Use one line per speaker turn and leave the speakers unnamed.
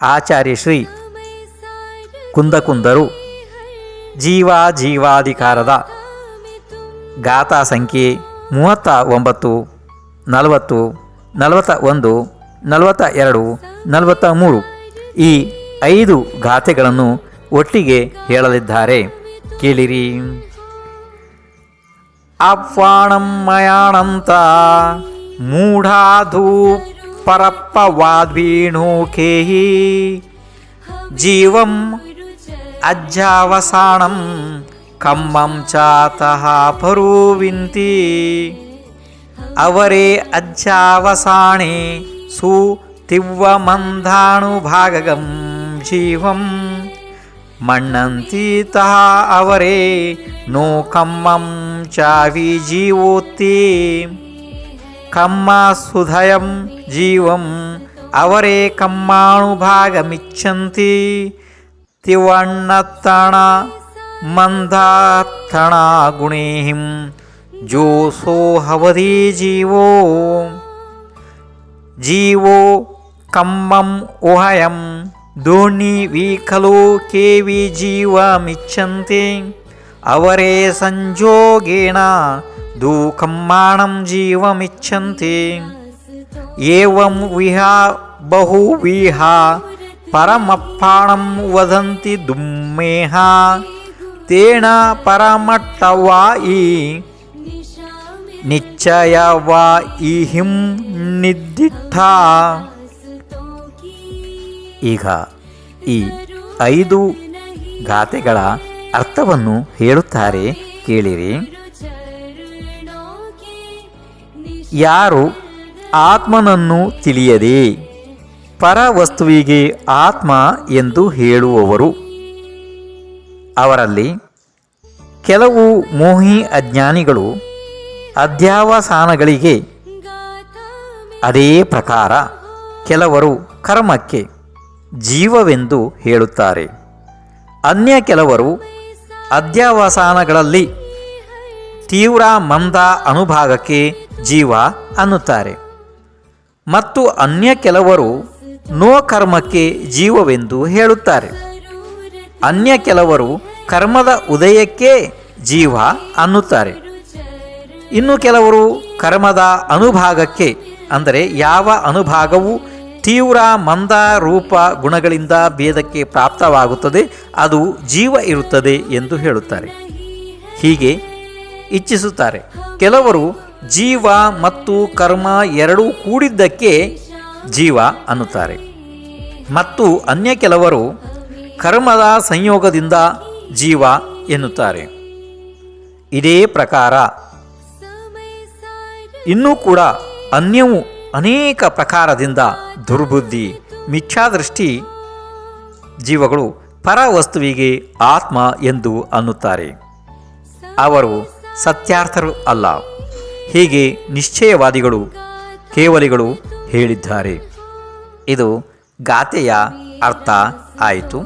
ಆಚಾರ್ಯ ಶ್ರೀ ಕುಂದಕುಂದರು ಜೀವ ಜೀವಾಧಿಕಾರದ ಗಾಥಾ ಸಂಖ್ಯೆ ಮೂವತ್ತ ಒಂಬತ್ತು, ನಲವತ್ತು, ನಲವತ್ತ ಒಂದು, ನಲವತ್ತ ಎರಡು, ನಲವತ್ತ ಮೂರು ಈ ಐದು ಗಾಥೆಗಳನ್ನು ಒಟ್ಟಿಗೆ ಹೇಳಲಿದ್ದಾರೆ. ಕೇಳಿರಿ. ಅಪ್ವಾಣಂ ಮಯಾಣಂತ ಮೂಢಾಧೂ परप्पवाद्वीनोकेहि जीवम् अज्यावसानं कम्मं चातः परोति अवरे अज्यावसाने सुतिवमन्धाणुभागं जीवं मण्णन्तीतः अवरे नो कम्मं चा विजीवोत्ति కమ్మా సుధయం జీవం. అవరే కమ్మానుభాగమిచ్చంతి. తివణత్తణ మందాత్తణా గుణేహిం. జోసో హవది జీవో. జీవో కమ్మం ఉహయం. దోణివి ఖలు కేవి జీవమిచ్చంతి. అవరే సంయోగేణ ಅವರೇ ಸಂಜೋಗೇಣ ಜೀವಮಿಚ್ಛಂತಿ. ಏವಂ ವಿಹಾ ಬಹುವಿಹ ಪರಮಪ್ಪಾಣಂ ವದಂತಿ ದುಮ್ಮೇಹ. ತೇನ ಪರಮಟ್ಟವಾ ಈ ನಿಶ್ಚಯವಾ ಈಹಿಂ ನಿದ್ದಿಟ್ಟ ಈಗ ಈ ಐದು ಗಾತೆಗಳ ಅರ್ಥವನ್ನು ಹೇಳುತ್ತಾರೆ ಕೇಳಿರಿ. ಯಾರು ಆತ್ಮನನ್ನು ತಿಳಿಯದೆ ಪರವಸ್ತುವಿಗೆ ಆತ್ಮ ಎಂದು ಹೇಳುವವರು? ಅವರಲ್ಲಿ ಕೆಲವು ಮೋಹಿ ಅಜ್ಞಾನಿಗಳು ಅಧ್ಯಾವಸಾನಗಳಿಗೆ ಅದೇ ಪ್ರಕಾರ ಕೆಲವರು ಕರ್ಮಕ್ಕೆ ಜೀವವೆಂದು ಹೇಳುತ್ತಾರೆ. ಅನ್ಯ ಕೆಲವರು ಅಧ್ಯಾವಸಾನಗಳಲ್ಲಿ ತೀವ್ರ ಮಂದ ಅನುಭಾಗಕ್ಕೆ ಜೀವ ಅನ್ನುತ್ತಾರೆ. ಮತ್ತು ಅನ್ಯ ಕೆಲವರು ನೋ ಕರ್ಮಕ್ಕೆ ಜೀವವೆಂದು ಹೇಳುತ್ತಾರೆ. ಅನ್ಯ ಕೆಲವರು ಕರ್ಮದ ಉದಯಕ್ಕೆ ಜೀವ ಅನ್ನುತ್ತಾರೆ. ಇನ್ನು ಕೆಲವರು ಕರ್ಮದ ಅನುಭಾಗಕ್ಕೆ, ಅಂದರೆ ಯಾವ ಅನುಭಾಗವು ತೀವ್ರ ಮಂದ ರೂಪ ಗುಣಗಳಿಂದ ಭೇದಕ್ಕೆ ಪ್ರಾಪ್ತವಾಗುತ್ತದೆ, ಅದು ಜೀವ ಇರುತ್ತದೆ ಎಂದು ಹೇಳುತ್ತಾರೆ. ಹೀಗೆ ಇಚ್ಛಿಸುತ್ತಾರೆ. ಕೆಲವರು ಜೀವ ಮತ್ತು ಕರ್ಮ ಎರಡೂ ಕೂಡಿದ್ದಕ್ಕೆ ಜೀವ ಅನ್ನುತ್ತಾರೆ. ಮತ್ತು ಅನ್ಯ ಕೆಲವರು ಕರ್ಮದ ಸಂಯೋಗದಿಂದ ಜೀವ ಎನ್ನುತ್ತಾರೆ. ಇದೇ ಪ್ರಕಾರ ಇನ್ನೂ ಕೂಡ ಅನ್ಯವು ಅನೇಕ ಪ್ರಕಾರದಿಂದ ದುರ್ಬುದ್ಧಿ, ಮಿಥ್ಯಾದೃಷ್ಟಿ ಜೀವಗಳು ಪರವಸ್ತುವಿಗೆ ಆತ್ಮ ಎಂದು ಅನ್ನುತ್ತಾರೆ. ಅವರು ಸತ್ಯಾರ್ಥರು ಅಲ್ಲ. ಹೀಗೆ ನಿಶ್ಚಯವಾದಿಗಳು ಕೇವಲಿಗಳು ಹೇಳಿದ್ದಾರೆ. ಇದು ಗಾಥೆಯ ಅರ್ಥ ಆಯಿತು.